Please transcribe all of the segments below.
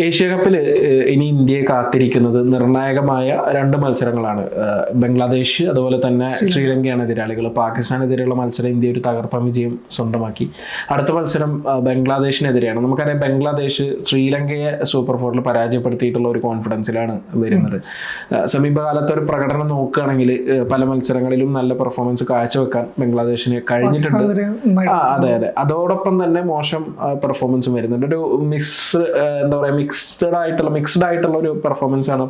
Asia കപ്പിൽ ഇനി ഇന്ത്യയെ കാത്തിരിക്കുന്നത് നിർണായകമായ രണ്ട് മത്സരങ്ങളാണ്. ബംഗ്ലാദേശ് അതുപോലെ തന്നെ ശ്രീലങ്കയാണ് എതിരാളികൾ പാകിസ്ഥാനെതിരെയുള്ള മത്സരം ഇന്ത്യ ഒരു തകർപ്പൻ വിജയം സ്വന്തമാക്കി. അടുത്ത മത്സരം ബംഗ്ലാദേശിനെതിരെയാണ്. നമുക്കറിയാം ബംഗ്ലാദേശ് ശ്രീലങ്കയെ സൂപ്പർ ഫോറിൽ പരാജയപ്പെടുത്തിയിട്ടുള്ള ഒരു കോൺഫിഡൻസിലാണ് വരുന്നത്. സമീപകാലത്തെ ഒരു പ്രകടനം നോക്കുകയാണെങ്കിൽ പല മത്സരങ്ങളിലും നല്ല പെർഫോമൻസ് കാഴ്ചവെക്കാൻ ബംഗ്ലാദേശിന് കഴിഞ്ഞിട്ടുണ്ട്. അതെ അതെ. അതോടൊപ്പം തന്നെ മോശം പെർഫോമൻസും വരുന്നുണ്ട്. ഒരു മിക്സ് എന്താ പറയാ മിക്സ്ഡ് ആയിട്ടുള്ള മിക്സ്ഡ് ആയിട്ടുള്ള ഒരു പെർഫോമൻസ് ആണ്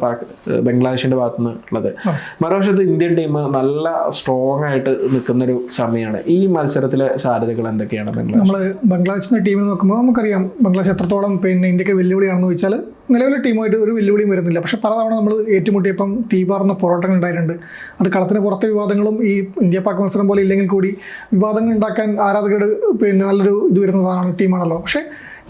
ബംഗ്ലാദേശിന്റെ ഭാഗത്ത് നിന്ന് ഉള്ളത്. മറുവശത്ത് ഇന്ത്യൻ ടീം നല്ല സ്ട്രോങ് ആയിട്ട് നിൽക്കുന്ന ഒരു സമയമാണ് ഈ മത്സരത്തിലെ സാധ്യതകൾ എന്തൊക്കെയാണ് ബംഗ്ലാദേശ് നമ്മൾ ബംഗ്ലാദേശിന്റെ ടീമിൽ നോക്കുമ്പോൾ നമുക്കറിയാം ബംഗ്ലാദേശ് എത്രത്തോളം പിന്നെ ഇന്ത്യയ്ക്ക് വെല്ലുവിളിയാണെന്ന് വെച്ചാൽ നിലവിലെ ടീമായിട്ട് ഒരു വെല്ലുവിളിയും വരുന്നില്ല. പക്ഷെ പലതവണ നമ്മൾ ഏറ്റുമുട്ടിയപ്പം തീപാർന്ന പോരാട്ടങ്ങൾ ഉണ്ടായിട്ടുണ്ട്. അത് കളത്തിന് പുറത്തെ വിവാദങ്ങളും ഈ ഇന്ത്യ പാക് മത്സരം പോലെ ഇല്ലെങ്കിൽ കൂടി വിവാദങ്ങൾ ഉണ്ടാക്കാൻ ആരാധകരുടെ പിന്നെ നല്ലൊരു ഇത് വരുന്നതാണ് ടീമാണല്ലോ പക്ഷേ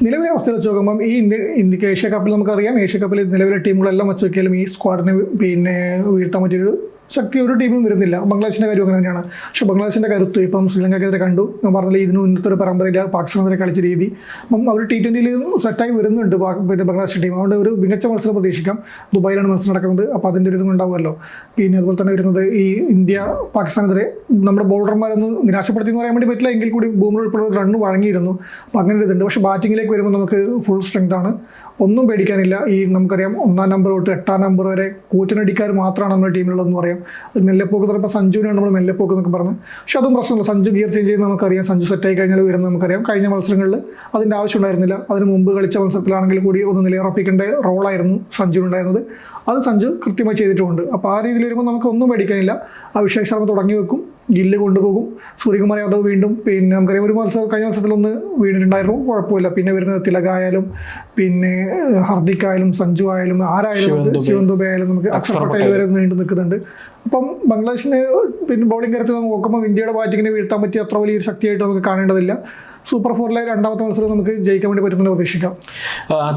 നിലവിലെ അവസ്ഥ വെച്ച് നോക്കുമ്പം ഈ ഇന്ത്യ ഇന്ത്യയ്ക്ക് ഏഷ്യ കപ്പിൽ നമുക്കറിയാം. ഏഷ്യ കപ്പിൽ നിലവിലെ ടീമുകളെല്ലാം വെച്ച് നോക്കിയാലും ഈ സ്ക്വാഡിനെ പിന്നെ വീഴ്ത്താൻ പറ്റിയൊരു ശക്തി ഒരു ടീമും വരുന്നില്ല. ബംഗ്ലാദേശിന്റെ കാര്യം അങ്ങനെ തന്നെയാണ്. പക്ഷെ ബംഗ്ലാദേശിന്റെ കരുത്ത് ഇപ്പം ശ്രീലങ്കക്കെതിരെ കണ്ടു. ഞാൻ പറഞ്ഞില്ല ഇതിന് ഇന്നത്തെ ഒരു പരമ്പരയില്ല. പാകിസ്ഥാനെതിരെ കളിച്ച രീതി. അപ്പം അവർ ടി ട്വന്റിയിൽ സെറ്റായി വരുന്നുണ്ട് പിന്നെ ബംഗ്ലാദേശ് ടീം. അതുകൊണ്ട് ഒരു മികച്ച മത്സരം പ്രതീക്ഷിക്കാം. ദുബായിലാണ് മത്സരം നടക്കുന്നത്. അപ്പോൾ അതിന്റെ ഒരു ഇതും ഉണ്ടാവുമല്ലോ. പിന്നെ അതുപോലെ തന്നെ വരുന്നത് ഈ ഇന്ത്യ പാകിസ്ഥാനെതിരെ നമ്മുടെ ബോളർമാരൊന്നും നിരാശപ്പെടുത്തി എന്ന് പറയാൻ വേണ്ടി പറ്റില്ല. എങ്കിൽ കൂടി ബൂമർ ഉൾപ്പെടെ റണ്ണ് വഴങ്ങിയിരുന്നു. അപ്പോൾ അങ്ങനെ ഒരു ഇതുണ്ട്. പക്ഷേ ബാറ്റിങ്ങിലേക്ക് വരുമ്പോൾ നമുക്ക് ഫുൾ സ്ട്രെങ്ത് ആണ്. ഒന്നും പേടിക്കാനില്ല. ഈ നമുക്കറിയാം ഒന്നാം നമ്പർ തൊട്ട് എട്ടാം നമ്പർ വരെ കൂറ്റനടിക്കാർ മാത്രമാണ് നമ്മുടെ ടീമിലുള്ളതെന്ന് പറയാം. ഒരു മെല്ലെപ്പോക്ക് ചിലപ്പോൾ സഞ്ജുവിനാണ് നമ്മൾ മെല്ലെപ്പോക്ക് എന്നൊക്കെ പറഞ്ഞത്. പക്ഷെ അതും പ്രശ്നമില്ല. സഞ്ജു ഗിയർ ചേഞ്ച് ചെയ്യുന്നത് നമുക്കറിയാം. സഞ്ജു സെറ്റായി കഴിഞ്ഞാൽ വരുന്നത് നമുക്കറിയാം. കഴിഞ്ഞ മത്സരങ്ങളിൽ അതിന്റെ ആവശ്യം ഉണ്ടായിരുന്നില്ല. അതിന് മുമ്പ് കളിച്ച മത്സരത്തിലാണെങ്കിൽ കൂടി ഒന്ന് നിലയുറപ്പിക്കേണ്ട റോളായിരുന്നു സഞ്ജുവിനുണ്ടായിരുന്നത്. അത് സഞ്ജു കൃത്യമായി ചെയ്തിട്ടുമുണ്ട് അപ്പോൾ ആ രീതിയിൽ വരുമ്പോൾ നമുക്ക് ഒന്നും പേടിക്കാനില്ല. അഭിഷേക് ശർമ്മ തുടങ്ങി വെക്കും. ഗില്ല് കൊണ്ടുപോകും സൂര്യകുമാർ യാദവ് വീണ്ടും പിന്നെ നമുക്കറിയാം ഒരു മത്സരം കഴിഞ്ഞ മത്സരത്തിൽ ഒന്ന് വീണിട്ടുണ്ടായിരുന്നു. കുഴപ്പമില്ല. പിന്നെ വരുന്നത് തിലകായാലും പിന്നെ ഹർദിക് ആയാലും സഞ്ജു ആയാലും ആരായാലും ശിവൻ ദുബെ. ആയാലും നമുക്ക് അക്ഷർ പട്ടേൽ. വരെ നീണ്ടു നിൽക്കുന്നുണ്ട്. അപ്പം ബംഗ്ലാദേശിന് പിന്നെ ബൗളിംഗ് കാര്യത്തിൽ നമുക്ക് നോക്കുമ്പോൾ ഇന്ത്യയുടെ ബാറ്റിങ്ങിനെ വീഴ്ത്താൻ പറ്റിയ അത്ര വലിയൊരു ശക്തിയായിട്ട് നമുക്ക് കാണേണ്ടതില്ല. സൂപ്പർ ഫോറിലെ രണ്ടാമത്തെ മത്സരം നമുക്ക് ജയിക്കാൻ വേണ്ടി പറ്റുമെന്ന് പ്രതീക്ഷിക്കാം.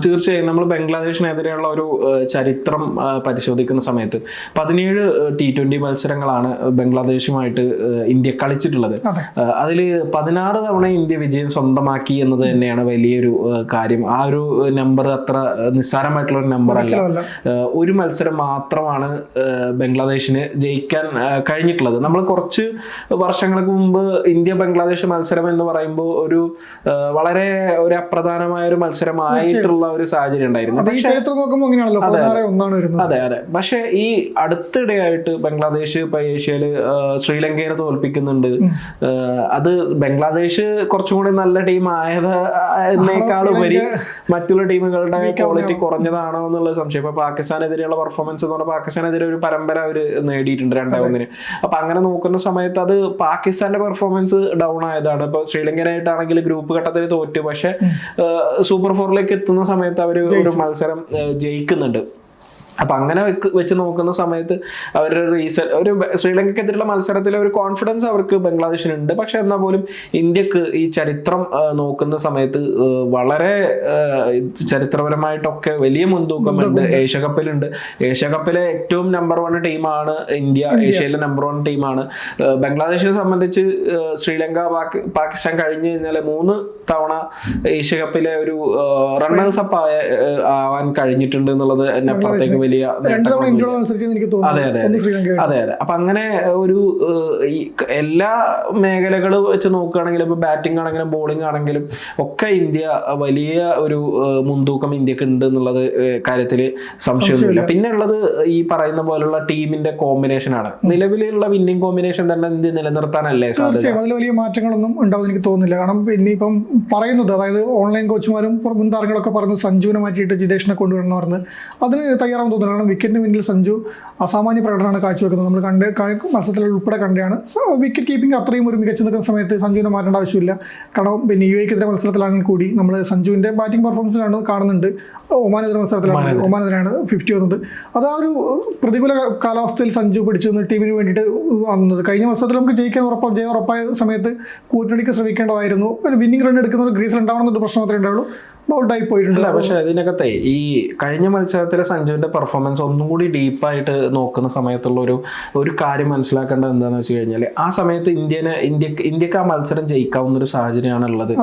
തീർച്ചയായും നമ്മൾ ബംഗ്ലാദേശിനെതിരെയുള്ള ഒരു ചരിത്രം പരിശോധിക്കുന്ന സമയത്ത് പതിനേഴ് ടി ട്വന്റി മത്സരങ്ങളാണ് ബംഗ്ലാദേശുമായിട്ട് ഇന്ത്യ കളിച്ചിട്ടുള്ളത്. അതെ. അതിൽ പതിനാറ് തവണ ഇന്ത്യ വിജയം സ്വന്തമാക്കി എന്നത് തന്നെയാണ് വലിയൊരു കാര്യം. ആ ഒരു നമ്പർ അത്ര നിസ്സാരമായിട്ടുള്ള ഒരു നമ്പർ അല്ല. ഒരു മത്സരം മാത്രമാണ് ബംഗ്ലാദേശിന് ജയിക്കാൻ കഴിഞ്ഞിട്ടുള്ളത്. നമ്മൾ കുറച്ച് വർഷങ്ങൾക്ക് മുമ്പ് ഇന്ത്യ ബംഗ്ലാദേശ് മത്സരം എന്ന് പറയുമ്പോൾ ഒരു ആ, വളരെ ഒരു അപ്രധാനമായ ഒരു മത്സരമായിട്ടുള്ള ഒരു സാഹചര്യം ഉണ്ടായിരുന്നു. ചരിത്രം നോക്കുമ്പോൾ അങ്ങനെയാണല്ലോ. അതെ അതെ. പക്ഷേ ഈ അടുത്തിടെയായിട്ട് ബംഗ്ലാദേശ് ഇപ്പൊ ഏഷ്യയിൽ ശ്രീലങ്കയെ തോൽപ്പിക്കുന്നുണ്ട്. അത് ബംഗ്ലാദേശ് കുറച്ചും കൂടി നല്ല ടീം ആയത് എന്നേക്കാൾ ഉപരി മറ്റുള്ള ടീമുകളുടെ ക്വാളിറ്റി കുറഞ്ഞതാണോ എന്നുള്ള സംശയം. ഇപ്പൊ പാകിസ്ഥാനെതിരെയുള്ള പെർഫോമൻസ് എന്ന് പറഞ്ഞാൽ പാകിസ്ഥാനെതിരെ ഒരു പരമ്പര അവർ നേടിയിട്ടുണ്ട് രണ്ടാം ഒന്നിന് അപ്പൊ അങ്ങനെ നോക്കുന്ന സമയത്ത് അത് പാകിസ്ഥാന്റെ പെർഫോമൻസ് ഡൗൺ ആയതാണ്. ഇപ്പൊ ശ്രീലങ്കനായിട്ടാണെങ്കിൽ ഗ്രൂപ്പ് ഘട്ടത്തിൽ തോറ്റു. പക്ഷെ സൂപ്പർ ഫോറിലേക്ക് എത്തുന്ന സമയത്ത് അവർ ഒരു മത്സരം ജയിക്കുന്നുണ്ട്. അപ്പൊ അങ്ങനെ വെക്ക് വെച്ച് നോക്കുന്ന സമയത്ത് അവരുടെ റീസൺ ഒരു ശ്രീലങ്കക്കെതിരെയുള്ള മത്സരത്തിൽ ഒരു കോൺഫിഡൻസ് അവർക്ക് ബംഗ്ലാദേശിനുണ്ട്. പക്ഷെ എന്നാൽ പോലും ഇന്ത്യയ്ക്ക് ഈ ചരിത്രം നോക്കുന്ന സമയത്ത് വളരെ ചരിത്രപരമായിട്ടൊക്കെ വലിയ മുൻതൂക്കമുണ്ട്. ഏഷ്യ കപ്പിലുണ്ട് ഏഷ്യ കപ്പിലെ ഏറ്റവും നമ്പർ വൺ ടീമാണ് ഇന്ത്യ. ഏഷ്യയിലെ നമ്പർ വൺ ടീമാണ്. ബംഗ്ലാദേശിനെ സംബന്ധിച്ച് ശ്രീലങ്ക പാകിസ്ഥാൻ കഴിഞ്ഞു കഴിഞ്ഞാൽ മൂന്ന് തവണ ഏഷ്യ കപ്പിലെ ഒരു റണ്ണേഴ്സ് അപ്പ് ആവാൻ കഴിഞ്ഞിട്ടുണ്ട് എന്നുള്ളത് എന്നെ അപ്പുറത്തേക്ക് വലിയ അതെ, അതെ, അതെ. അതെ അപ്പൊ അങ്ങനെ ഒരു എല്ലാ മേഖലകൾ വെച്ച് നോക്കുകയാണെങ്കിലും ഇപ്പൊ ബാറ്റിംഗ് ആണെങ്കിലും ബോളിംഗ് ആണെങ്കിലും ഒക്കെ ഇന്ത്യ വലിയ ഒരു മുൻതൂക്കം ഇന്ത്യയ്ക്ക് ഉണ്ട് എന്നുള്ളത് കാര്യത്തിൽ സംശയമൊന്നുമില്ല. പിന്നെ ഉള്ളത് ഈ പറയുന്ന പോലുള്ള ടീമിന്റെ കോമ്പിനേഷൻ ആണ്. നിലവിലുള്ള വിന്നിംഗ് കോമ്പിനേഷൻ തന്നെ ഇന്ത്യ നിലനിർത്താനല്ലേ തീർച്ചയായും. അതിൽ വലിയ മാറ്റങ്ങളൊന്നും ഉണ്ടാവും എനിക്ക് തോന്നുന്നില്ല. കാരണം പിന്നെ ഇപ്പം പറയുന്നത് അതായത് ഓൺലൈൻ കോച്ചുമാരും മുൻ താരങ്ങളൊക്കെ പറയുന്നത് സഞ്ജുവിനെ മാറ്റിയിട്ട് ജിതേഷിനെ കൊണ്ടുവരണം പറഞ്ഞ് അതിന് തയ്യാറാണെന്ന് കാരണം വിക്കറ്റിന് മുന്നിൽ സഞ്ജു അസാമാന്യ പ്രകടനമാണ് കാഴ്ചവെക്കുന്നത്. നമ്മൾ കണ്ട് മത്സരത്തിൽ ഉൾപ്പെടെ സോ വിക്കറ്റ് കീപ്പിംഗ് അത്രയും ഒരു മികച്ചു നിൽക്കുന്ന സമയത്ത് സഞ്ജുവിനെ മാറ്റേണ്ട ആവശ്യമില്ല. കാരണം പിന്നെ യു എക്കെതിരെ മത്സരത്തിലാണെങ്കിൽ കൂടി നമ്മൾ സഞ്ജുവിന്റെ ബാറ്റിംഗ് പെർഫോമൻസിലാണ് കാണുന്നുണ്ട്. ഒമാനെതിരെ മത്സരത്തിലാണ്. ഒമാനെതിരെയാണ് ഫിഫ്റ്റി വന്നത്. അത് ആ ഒരു പ്രതികൂല കാലാവസ്ഥയിൽ സഞ്ജു പിടിച്ചു നിന്ന് ടീമിന് വേണ്ടിയിട്ട് വന്നത്. കഴിഞ്ഞ മത്സരത്തിൽ നമുക്ക് ജയിക്കാൻ ഉറപ്പാ ജയം ഉറപ്പായ സമയത്ത് കൂട്ടിനടിക്ക് ശ്രമിക്കേണ്ടതായിരുന്നു. വിന്നിംഗ് റൺ എടുക്കുന്ന ഒരു ഗ്രീസിൽ ഉണ്ടാവണമെന്നൊരു പ്രശ്നം മാത്രമേ ഉണ്ടാവുള്ളൂ. ഔട്ടായി പോയിട്ടുണ്ട്. പക്ഷെ അതിനകത്തെ ഈ കഴിഞ്ഞ മത്സരത്തിലെ സഞ്ജുവിന്റെ പെർഫോമൻസ് ഒന്നും കൂടി ഡീപ്പായിട്ട് നോക്കുന്ന സമയത്തുള്ള ഒരു ഒരു കാര്യം മനസ്സിലാക്കേണ്ടത് എന്താണെന്ന് വെച്ച് കഴിഞ്ഞാൽ ആ സമയത്ത് ഇന്ത്യനെ ഇന്ത്യ ഇന്ത്യയ്ക്ക് ആ മത്സരം ജയിക്കാവുന്ന ഒരു സാഹചര്യമാണ് ഉള്ളത്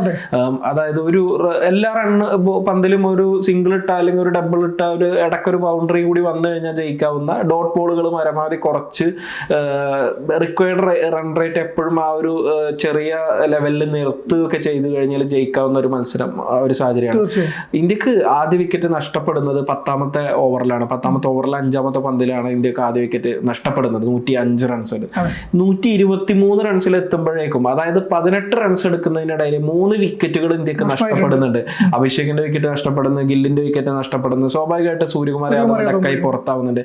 അതായത് ഒരു എല്ലാ റണ്ണ് പന്തിലും ഒരു സിംഗിൾ ഇട്ട അല്ലെങ്കിൽ ഒരു ഡബിൾ ഇട്ട ഒരു ഇടക്കൊരു ബൗണ്ടറി കൂടി വന്നു കഴിഞ്ഞാൽ ജയിക്കാവുന്ന ഡോട്ട് ബോളുകൾ പരമാവധി കുറച്ച് റിക്വയർഡ് റൺ റേറ്റ് എപ്പോഴും ആ ഒരു ചെറിയ ലെവലിൽ നിർത്തുകയൊക്കെ ചെയ്തു കഴിഞ്ഞാൽ ജയിക്കാവുന്ന ഒരു മത്സരം ആ ഒരു സാഹചര്യമാണ്. ഇന്ത്യയ്ക്ക് ആദ്യ വിക്കറ്റ് നഷ്ടപ്പെടുന്നത് പത്താമത്തെ ഓവറിലാണ് പത്താമത്തെ ഓവറിൽ അഞ്ചാമത്തെ പന്തിലാണ് ഇന്ത്യയ്ക്ക് ആദ്യ വിക്കറ്റ് നഷ്ടപ്പെടുന്നത്. നൂറ്റി അഞ്ച് റൺസിൽ. നൂറ്റി ഇരുപത്തി മൂന്ന് റൺസിൽ എത്തുമ്പോഴേക്കും അതായത് പതിനെട്ട് റൺസ് എടുക്കുന്നതിനിടയിൽ മൂന്ന് വിക്കറ്റുകൾ ഇന്ത്യയ്ക്ക് നഷ്ടപ്പെടുന്നുണ്ട്. അഭിഷേകിന്റെ വിക്കറ്റ് നഷ്ടപ്പെടുന്നു ഗില്ലിന്റെ വിക്കറ്റ് നഷ്ടപ്പെടുന്നു സ്വാഭാവികമായിട്ട് സൂര്യകുമാർ യാദവ് ഡക്കായി പുറത്താവുന്നുണ്ട്.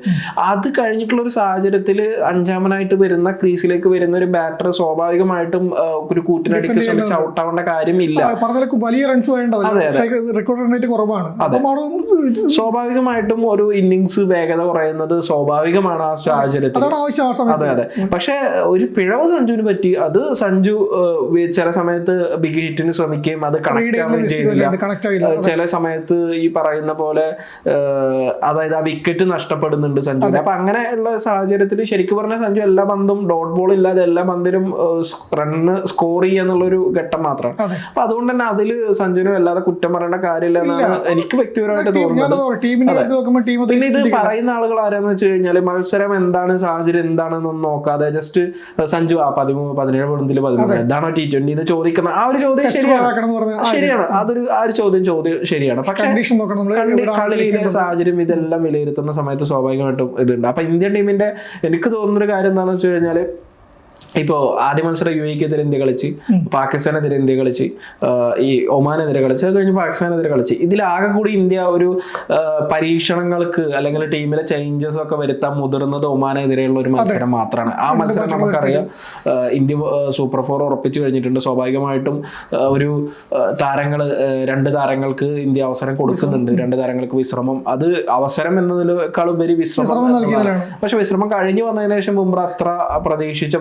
അത് കഴിഞ്ഞിട്ടുള്ള ഒരു സാഹചര്യത്തിൽ അഞ്ചാമനായിട്ട് വരുന്ന ക്രീസിലേക്ക് വരുന്ന ഒരു ബാറ്റർ സ്വാഭാവികമായിട്ടും ഒരു കൂട്ടിനടിക്ക് ശ്രമിച്ച് ഔട്ടാവേണ്ട കാര്യമില്ല ആ, പറഞ്ഞ പോലെ വലിയ റൺസ് പക്ഷേ റെക്കോർഡ് റൺ റേറ്റ് കുറവാണ്. സ്വാഭാവികമായിട്ടും ഒരു ഇന്നിങ്സ് വേഗത കുറയുന്നത് സ്വാഭാവികമാണ് ആ സാഹചര്യത്തിൽ. അതെ അതെ. പക്ഷെ ഒരു പിഴവ് സഞ്ജുവിന് പറ്റി അത് സഞ്ജു ചില സമയത്ത് ബിഗ് ഹിറ്റിന് ശ്രമിക്കുകയും അത് കണക്ട് ആവുകയും ചെയ്തില്ല. ചില സമയത്ത് ഈ പറയുന്ന പോലെ അതായത് ആ വിക്കറ്റ് നഷ്ടപ്പെടുന്നുണ്ട് സഞ്ജു അപ്പൊ അങ്ങനെയുള്ള സാഹചര്യത്തിൽ ശരിക്കും പറഞ്ഞ സഞ്ജു എല്ലാ പന്തും ഡോട്ട് ബോൾ ഇല്ലാതെ എല്ലാ പന്തിലും റണ്ണ് സ്കോർ ചെയ്യുക എന്നുള്ളൊരു ഘട്ടം മാത്രമാണ്. അപ്പൊ അതുകൊണ്ട് തന്നെ അതിൽ സഞ്ജുനും വല്ലാതെ കുറ്റം പറയേണ്ട കാര്യമില്ല എന്നാണ് എനിക്ക് വ്യക്തിപരമായിട്ട് തോന്നുന്നത്. പിന്നെ ഇത് പറയുന്ന ആളുകൾ ആരാന്ന് വെച്ച് കഴിഞ്ഞാൽ മത്സരം എന്താണ് സാഹചര്യം എന്താണെന്നൊന്നും നോക്കാതെ ജസ്റ്റ് സഞ്ജു ആ പതിമൂന്ന് പതിനേഴ് പതിനൊന്നിൽ പതിമൂന്ന്. എന്താണോ ടി ട്വന്റി എന്ന് ചോദിക്കുന്ന ആ ഒരു ചോദ്യം ശരിയാണ്. ശരിയാണ്. അതൊരു ആ ഒരു ചോദ്യം ചോദ്യം ശരിയാണ്. പക്ഷെ കളിയിലെ സാഹചര്യം ഇതെല്ലാം വിലയിരുത്തുന്ന സമയത്ത് സ്വാഭാവികമായിട്ടും ഇതുണ്ട്. അപ്പൊ ഇന്ത്യൻ ടീമിന്റെ എനിക്ക് തോന്നുന്ന ഒരു കാര്യം എന്താണെന്ന് വെച്ച് കഴിഞ്ഞാൽ ഇപ്പോ ആദ്യ മത്സരം യു എക്കെതിരെ ഇന്ത്യ കളിച്ച് പാകിസ്ഥാനെതിരെ ഇന്ത്യ കളിച്ച് ഈ ഒമാനെതിരെ കളിച്ച് അത് കഴിഞ്ഞ് പാകിസ്ഥാനെതിരെ കളിച്ച്. ഇതിലാകെ കൂടി ഇന്ത്യ ഒരു പരീക്ഷണങ്ങൾക്ക് അല്ലെങ്കിൽ ടീമിലെ ചേഞ്ചസ് ഒക്കെ വരുത്താൻ മുതിർന്നത് ഒമാനെതിരെയുള്ള ഒരു മത്സരം മാത്രമാണ്. ആ മത്സരം നമുക്കറിയാം. ഇന്ത്യ സൂപ്പർ ഫോർ ഉറപ്പിച്ചു കഴിഞ്ഞിട്ടുണ്ട്. സ്വാഭാവികമായിട്ടും ഒരു താരങ്ങൾ രണ്ട് താരങ്ങൾക്ക് ഇന്ത്യ അവസരം കൊടുക്കുന്നുണ്ട്. രണ്ട് താരങ്ങൾക്ക് വിശ്രമം. അത് അവസരം എന്നതിനേക്കാൾ ഉപരി വിശ്രമം പക്ഷെ വിശ്രമം കഴിഞ്ഞു വന്നതിന് ശേഷം മുമ്പ് അത്ര പ്രതീക്ഷിച്ച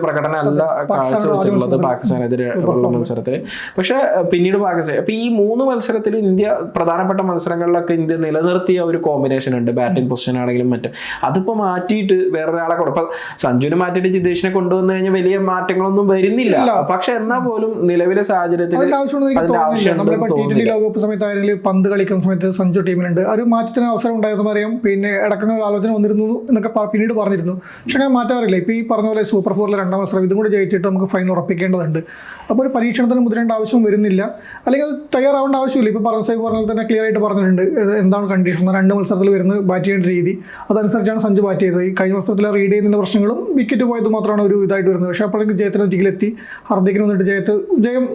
പ്രകടനമല്ല കാഴ്ചവെച്ചിട്ടുള്ളത് പാകിസ്ഥാനെതിരെ ഉള്ള മത്സരത്തിൽ. പക്ഷെ പിന്നീട് പാകിസ്ഥാൻ അപ്പൊ ഈ മൂന്ന് മത്സരത്തിൽ ഇന്ത്യ പ്രധാനപ്പെട്ട മത്സരങ്ങളിലൊക്കെ ഇന്ത്യ നിലനിർത്തിയ ഒരു കോമ്പിനേഷൻ ഉണ്ട്. ബാറ്റിംഗ് പൊസിഷൻ ആണെങ്കിലും മറ്റും. അതിപ്പോ മാറ്റിയിട്ട് വേറൊരാളെ കൊടുക്കും സഞ്ജുവിനെ മാറ്റിയിട്ട് ജിതേഷിനെ കൊണ്ടുവന്നു കഴിഞ്ഞാൽ വലിയ മാറ്റങ്ങളൊന്നും വരുന്നില്ല. പക്ഷെ എന്നാ പോലും നിലവിലെ സാഹചര്യത്തിൽ ലോകകപ്പ് സമയത്ത് സമയത്തായാലും പന്ത് കളിക്കുന്ന സമയത്ത് സഞ്ജു ടീമിലുണ്ട്. ഒരു മാറ്റത്തിന് അവസരം ഉണ്ടായിരുന്നു അറിയാം പിന്നെ ഇടക്കുന്ന ആലോചന വന്നിരുന്നു എന്നൊക്കെ പിന്നീട് പറഞ്ഞിരുന്നു. പക്ഷെ അങ്ങനെ മാറ്റാറില്ല. ഇപ്പൊ ഈ പറഞ്ഞ പോലെ സൂപ്പർ ഫോറിലെ രണ്ടാം മത്സരം ഇതും കൂടി ജയിച്ചിട്ട് നമുക്ക് ഫൈൻ ഉറപ്പിക്കേണ്ടതുണ്ട്. അപ്പോൾ ഒരു പരീക്ഷണത്തിന് മുതിരേണ്ട ആവശ്യം വരുന്നില്ല. അല്ലെങ്കിൽ അത് തയ്യാറാവേണ്ട ആവശ്യമില്ല. ഇപ്പോൾ പറഞ്ഞ സൈബ് പറഞ്ഞാൽ തന്നെ ക്ലിയർ ആയിട്ട് പറഞ്ഞിട്ടുണ്ട്. എന്താണ് കണ്ടീഷൻ രണ്ട് മത്സരത്തിൽ വരുന്ന ബാറ്റ് ചെയ്യേണ്ട രീതി. അതനുസരിച്ചാണ് സഞ്ജു ബാറ്റ് ചെയ്തത്. ഈ കഴിഞ്ഞ മത്സരത്തിൽ റീഡ് ചെയ്യുന്ന പ്രശ്നങ്ങളും വിക്കറ്റ് പോയത് മാത്രമാണ് ഒരു ഇതായിട്ട് വരുന്നത്. പക്ഷേ അപ്പോഴേക്കും ജയത്തിന് ഒരിക്കലെത്തി. ഹർദിക്കിന് വന്നിട്ട് ജയത്ത് ജയം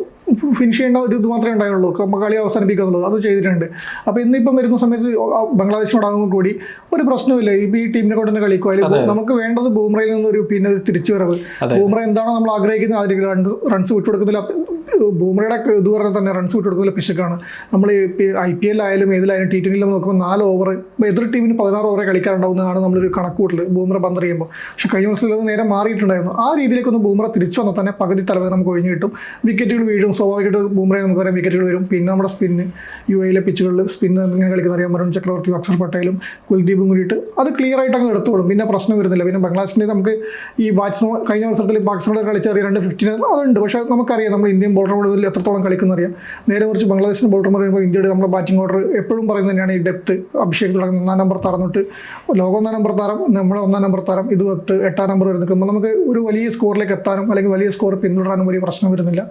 ഫിനിഷ് ചെയ്യേണ്ട ഒരു ഇത് മാത്രമേ ഉണ്ടായുള്ളൂ. കളി അവസാനിപ്പിക്കുക എന്നുള്ളത് അത് ചെയ്തിട്ടുണ്ട്. അപ്പോൾ ഇന്നിപ്പം വരുന്ന സമയത്ത് ആ ബംഗ്ലാദേശിനോടാകുമ്പോൾ കൂടി ഒരു പ്രശ്നമില്ല ഇപ്പോൾ ഈ ടീമിനെ കൊണ്ട് തന്നെ കളിക്കുമായാലും നമുക്ക് വേണ്ടത് ബൂമ്രയിൽ നിന്നൊരു പിന്നെ തിരിച്ചു വരവ് ബൂമ്ര എന്താണോ നമ്മൾ ആഗ്രഹിക്കുന്നത് അതിൽ രണ്ട് റൺസ് വിട്ടുകൊടുക്കുന്നില്ല. ബൂമ്രയുടെ ഇത് പറഞ്ഞാൽ തന്നെ റൺസ് വിട്ടുകൊടുക്കുന്നില്ല പിശക്കാണ് നമ്മൾ ഐ പി എല്ലായാലും ഏതിലായാലും ടി ട്വന്റിയിലും നോക്കുമ്പോൾ നാല് ഓവർ ഇപ്പോൾ എതിർ ടീമിന് പതിനാറ് ഓവറെ കളിക്കാറുണ്ടാവുന്നതാണ് നമ്മളൊരു കണക്കൂട്ടൽ ബൂമ്ര പന്ത് ചെയ്യുമ്പോൾ പക്ഷേ കഴിഞ്ഞ ദിവസത്തിൽ അത് നേരെ മാറിയിട്ടുണ്ടായിരുന്നു. ആ രീതിയിലേക്കൊന്ന് ബൂമറ തിരിച്ചു വന്നാൽ തന്നെ പകുതി തലവേദന നമുക്ക് ഒഴിഞ്ഞു കിട്ടും. വിക്കറ്റുകൾ വീഴും. സ്വാഭാവികമായിട്ട് ബൂമ്രയെ നമുക്കറിയാം വിക്കറ്റുകൾ വരും. പിന്നെ നമ്മുടെ സ്പിന്ന് യു എയിലെ പിച്ചുകളിൽ സ്പിന്ന് ഇങ്ങനെ കളിക്കുന്ന അറിയാം. വരുൺ ചക്രവർത്തി അക്ഷർ പട്ടേലും കുൽദീപും കൂടിയിട്ട് അത് ക്ലിയർ ആയിട്ട് അങ്ങ് എടുത്തോളും. പിന്നെ പ്രശ്നം വരുന്നില്ല. പിന്നെ ബംഗ്ലാദേശിന്റെ നമുക്ക് ഈ ബാറ്റ്സ്മാൻ കഴിഞ്ഞ മത്സരത്തിൽ പാകിസ്ഥാനോട് കളിച്ചറിയ രണ്ട് ഫിഫ്റ്റീൻ അതുണ്ട്. പക്ഷേ നമുക്കറിയാം നമ്മൾ ഇന്ത്യൻ ബോളർമാർ എത്രത്തോളം കളിക്കുന്ന അറിയാം നേരെ കുറിച്ച് ബംഗ്ലാദേശിന് ബോളർമാർ വരുമ്പോൾ ഇന്ത്യയുടെ നമ്മുടെ ബാറ്റിംഗ് ഓർഡർ എപ്പോഴും പറയുന്നത് തന്നെയാണ് ഈ ഡെപ്ത് അഭിഷേക് തുടങ്ങുന്ന ഒന്നാം നമ്പർ താരം തൊട്ട് ലോകം ഒന്നാം നമ്പർ താരം നമ്മുടെ ഒന്നാം നമ്പർ താരം ഇത് പത്ത് എട്ടാം നമ്പർ വരെ നിൽക്കുമ്പോൾ നമുക്ക് ഒരു വലിയ സ്കോറിലേക്ക് എത്താനും അല്ലെങ്കിൽ വലിയ സ്കോർ പിന്തുടരാനും വലിയ പ്രശ്നം വരുന്നില്ല.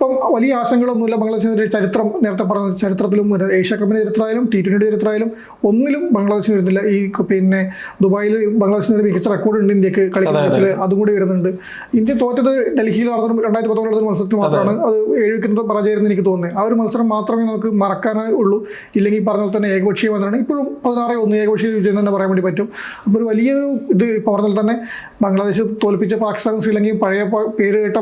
അപ്പം വലിയ ആശങ്കകളൊന്നുമില്ല. ബംഗ്ലാദേശിന്റെ ചരിത്രം നേരത്തെ പറഞ്ഞ ചരിത്രത്തിലും ഏഷ്യ കപ്പിന്റെ ചരിത്രമായാലും ടി ട്വന്റിയുടെ ചരിത്രമായാലും ഒന്നിലും ബംഗ്ലാദേശിന് വരുന്നില്ല. ഈ പിന്നെ ദുബായിൽ ബംഗ്ലാദേശിന് ഒരു മികച്ച റെക്കോർഡ് ഉണ്ട് ഇന്ത്യയ്ക്ക് കളിക്കുന്ന മാച്ചിൽ അതും. കൂടി വരുന്നുണ്ട്. ഇന്ത്യ തോറ്റത് ഡൽഹിയിൽ നടന്ന രണ്ടായിരത്തി പത്തൊമ്പത് നടന്ന മത്സരത്തിൽ മാത്രമാണ് അത് ഏഴ് വിക്കറ്റ് പരാജയമായിരുന്നു എനിക്ക് തോന്നുന്നത്. ആ ഒരു മത്സരം മാത്രമേ നമുക്ക് മറക്കാനായി ഉള്ളൂ. ഇല്ലെങ്കിൽ പറഞ്ഞ പോലെ തന്നെ ഏകപക്ഷീയമെന്നാണ് ഇപ്പോഴും പതിനാറ് ഒന്ന് ഏകപക്ഷീയ വിജയം തന്നെ പറയാൻ വേണ്ടി പറ്റും. അപ്പോൾ ഒരു വലിയൊരു ഇത് ഇപ്പോൾ പറഞ്ഞ പോലെ തന്നെ ബംഗ്ലാദേശ് തോൽപ്പിച്ച പാകിസ്ഥാനും ശ്രീലങ്കയും പഴയ പേര് കേട്ട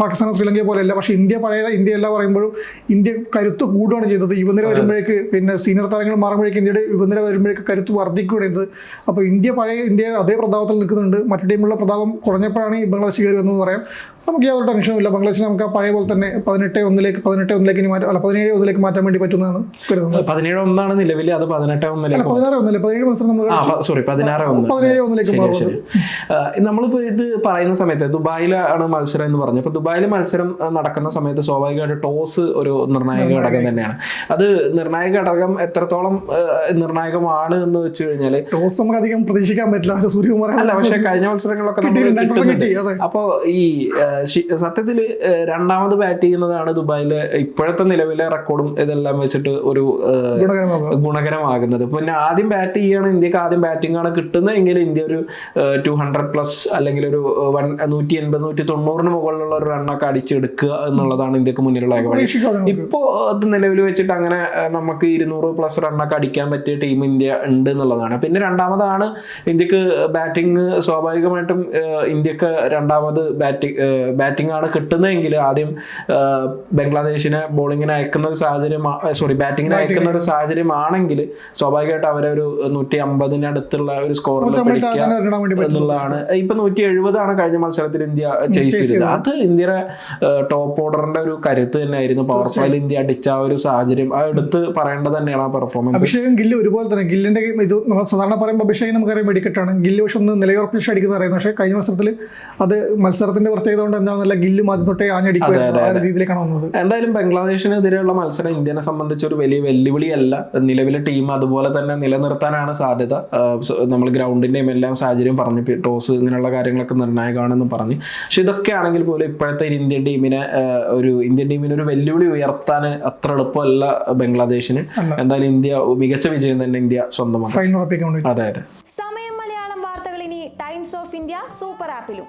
പാകിസ്ഥാനും ശ്രീലങ്കയെ പോലെയല്ല. പക്ഷേ ഇന്ത്യ പഴയ ഇന്ത്യ എല്ലാം പറയുമ്പോഴും ഇന്ത്യ കരുത്ത് കൂടുകയാണ് ചെയ്തത്. യുവനിര വരുമ്പോഴേക്ക് പിന്നെ സീനിയർ താരങ്ങൾ മാറുമ്പോഴേക്ക് ഇന്ത്യയുടെ യുവനിര വരുമ്പോഴേക്ക് കരുത്ത് വർദ്ധിക്കുകയാണ് ചെയ്തത്. അപ്പോൾ ഇന്ത്യ പഴയ ഇന്ത്യ അതേ പ്രതാപത്തിൽ നിൽക്കുന്നുണ്ട്. മറ്റു ടീമുള്ള പ്രതാപം കുറഞ്ഞപ്പോഴാണ് ഈ ബംഗ്ലാദേശ് കയറി വന്നതെന്ന് പറയാം. നമുക്ക് യാതൊരു ടെൻഷനും ഇല്ല. ബംഗ്ലാദേശിൽ നമുക്ക് പഴയ പോലെ തന്നെ പതിനെട്ട് ഒന്നിലേക്ക് പതിനെട്ട് ഒന്നിലേക്ക് ഇനി മാറ്റാം അല്ല പതിനേഴ് ഒന്നിലേക്ക് മാറ്റാൻ വേണ്ടി പറ്റുന്നതാണ് കരുതുന്നത്. പതിനേഴ് ഒന്നാണ് നിലവിൽ അത് പതിനെട്ട് ഒന്നിലേക്ക് പതിനാറ് ഒന്നല്ലേ പതിനേഴ് മത്സരം നമ്മൾ സോറി പതിനാറ് ഒന്ന് പതിനേഴ് ഒന്നിലേക്ക് മാറും മാറുന്നത്. ശരി. നമ്മളിപ്പോ ഇത് പറയുന്ന സമയത്ത് ദുബായിലാണ് മത്സരം എന്ന് പറഞ്ഞു അപ്പൊ ദുബായിൽ മത്സരം നടക്കുന്ന സമയത്ത് സ്വാഭാവികമായിട്ട് ടോസ് ഒരു നിർണായക ഘടകം തന്നെയാണ്. അത് നിർണായക ഘടകം എത്രത്തോളം നിർണായകമാണ് എന്ന് വെച്ച് കഴിഞ്ഞാൽ ടോസ് നമുക്ക് അധികം പ്രതീക്ഷിക്കാൻ പറ്റില്ല. സൂര്യകുമാർ അല്ല പക്ഷെ കഴിഞ്ഞ മത്സരങ്ങളൊക്കെ നമ്മൾ കിട്ടി, രണ്ടെണ്ണം കിട്ടുന്നുണ്ട്. കിട്ടി, അതെ. അപ്പോ ഈ ശി- രണ്ടാമത് ബാറ്റ് ചെയ്യുന്നതാണ് ദുബായിലെ ഇപ്പോഴത്തെ നിലവിലെ റെക്കോർഡും ഇതെല്ലാം വെച്ചിട്ട് ഒരു ഗുണകരമാകുന്നത്. പിന്നെ ആദ്യം ബാറ്റ് ചെയ്യാണ് ഇന്ത്യയ്ക്ക് ആദ്യം ബാറ്റിംഗ് ആണ് കിട്ടുന്നതെങ്കിൽ ഇന്ത്യ ഒരു ടു ഹൺഡ്രഡ് പ്ലസ് അല്ലെങ്കിൽ ഒരു വൺ നൂറ്റി എൺപത് നൂറ്റി തൊണ്ണൂറിന് മുകളിലുള്ള ഒരു റണ്ണൊക്കെ അടിച്ചെടുക്കുക എന്നുള്ളതാണ് ഇന്ത്യയ്ക്ക് മുന്നിലുള്ള ഏക വഴി പ്രതീക്ഷിക്കാതെ ഇപ്പോ അത് നിലവിൽ വെച്ചിട്ട് അങ്ങനെ നമുക്ക് ഇരുന്നൂറ് പ്ലസ് റണ്ണൊക്കെ അടിക്കാൻ പറ്റിയ ടീം ഇന്ത്യ ഉണ്ട് എന്നുള്ളതാണ്. പിന്നെ രണ്ടാമതാണ് ഇന്ത്യയ്ക്ക് ബാറ്റിംഗ് സ്വാഭാവികമായിട്ടും ഇന്ത്യയ്ക്ക് രണ്ടാമത് ബാറ്റിംഗ് ബാറ്റിംഗ് ആണ് കിട്ടുന്നതെങ്കിൽ ആദ്യം ബംഗ്ലാദേശിനെ ബോളിങ്ങിന് അയക്കുന്ന ഒരു സാഹചര്യം സോറി ബാറ്റിങ്ങിന് അയക്കുന്ന ഒരു സാഹചര്യം ആണെങ്കിൽ സ്വാഭാവികമായിട്ട് അവരെ ഒരു നൂറ്റി അമ്പതിന് അടുത്തുള്ള ഒരു സ്കോറിൽ എന്നുള്ളതാണ്. ഇപ്പൊ നൂറ്റി എഴുപതാണ് കഴിഞ്ഞ മത്സരത്തിൽ ഇന്ത്യ ചെയ്സ് ചെയ്തത്. അത് ഇന്ത്യയുടെ ടോപ്പ് ഓർഡറിന്റെ ഒരു കരുത്ത് തന്നെയായിരുന്നു. പവർ പ്ലേയിൽ ഇന്ത്യ അടിച്ച ആ ഒരു സാഹചര്യം. എടുത്ത് പറയേണ്ടത് തന്നെയാണ് ആ പെർഫോമൻസ് അഭിഷേകം ഗില്ല് ഒരുപോലെ തന്നെ. ഗില്ലിന്റെ ഇത് സാധാരണ പറയുമ്പോൾ അഭിഷേകം നമുക്കറിയാം വെടിക്കെട്ടാണ്. ഗില്ല് പക്ഷെ ഒന്ന് നിലയുറപ്പിച്ച് അടിക്കുന്ന അറിയുന്നത് പക്ഷേ കഴിഞ്ഞ മത്സരത്തിൽ അത് മത്സരത്തിന്റെ പ്രത്യേകത കൊണ്ട് എന്താണെന്നല്ല ഗില്ല് ആദ്യം തൊട്ടേ ആഞ്ഞടിക്കുക ആ രീതിയിലേക്കാണ് വന്നത്. എന്തായാലും ബംഗ്ലാദേശിനെതിരെയുള്ള മത്സരം ഇന്ത്യനെ സംബന്ധിച്ച് ഒരു വലിയ വെല്ലുവിളിയല്ല. നിലവിലെ ടീം അതുപോലെ തന്നെ നിലനിർത്താനാണ് സാധ്യത. നമ്മൾ ഗ്രൗണ്ടിന്റെയും എല്ലാം സാഹചര്യം പറഞ്ഞു ടോസ് ഇങ്ങനെയുള്ള കാര്യങ്ങളൊക്കെ നിർണായകമാണെന്ന് പറഞ്ഞു. പക്ഷെ ഇതൊക്കെ ആണെങ്കിൽ പോലും ഇപ്പോഴത്തെ ഇന്ത്യൻ ടീമിനെ ഒരു ഇന്ത്യൻ ടീമിന് ഒരു വെല്ലുവിളി ഉയർത്താൻ അത്ര എളുപ്പമല്ല ബംഗ്ലാദേശിന്. എന്തായാലും ഇന്ത്യ മികച്ച വിജയം തന്നെ ഇന്ത്യ സ്വന്തമാണ് അതെ അതെ. സമയം മലയാളം വാർത്തകൾ ഇനി ടൈംസ് ഓഫ് ഇന്ത്യ സൂപ്പർ ആപ്പിലും.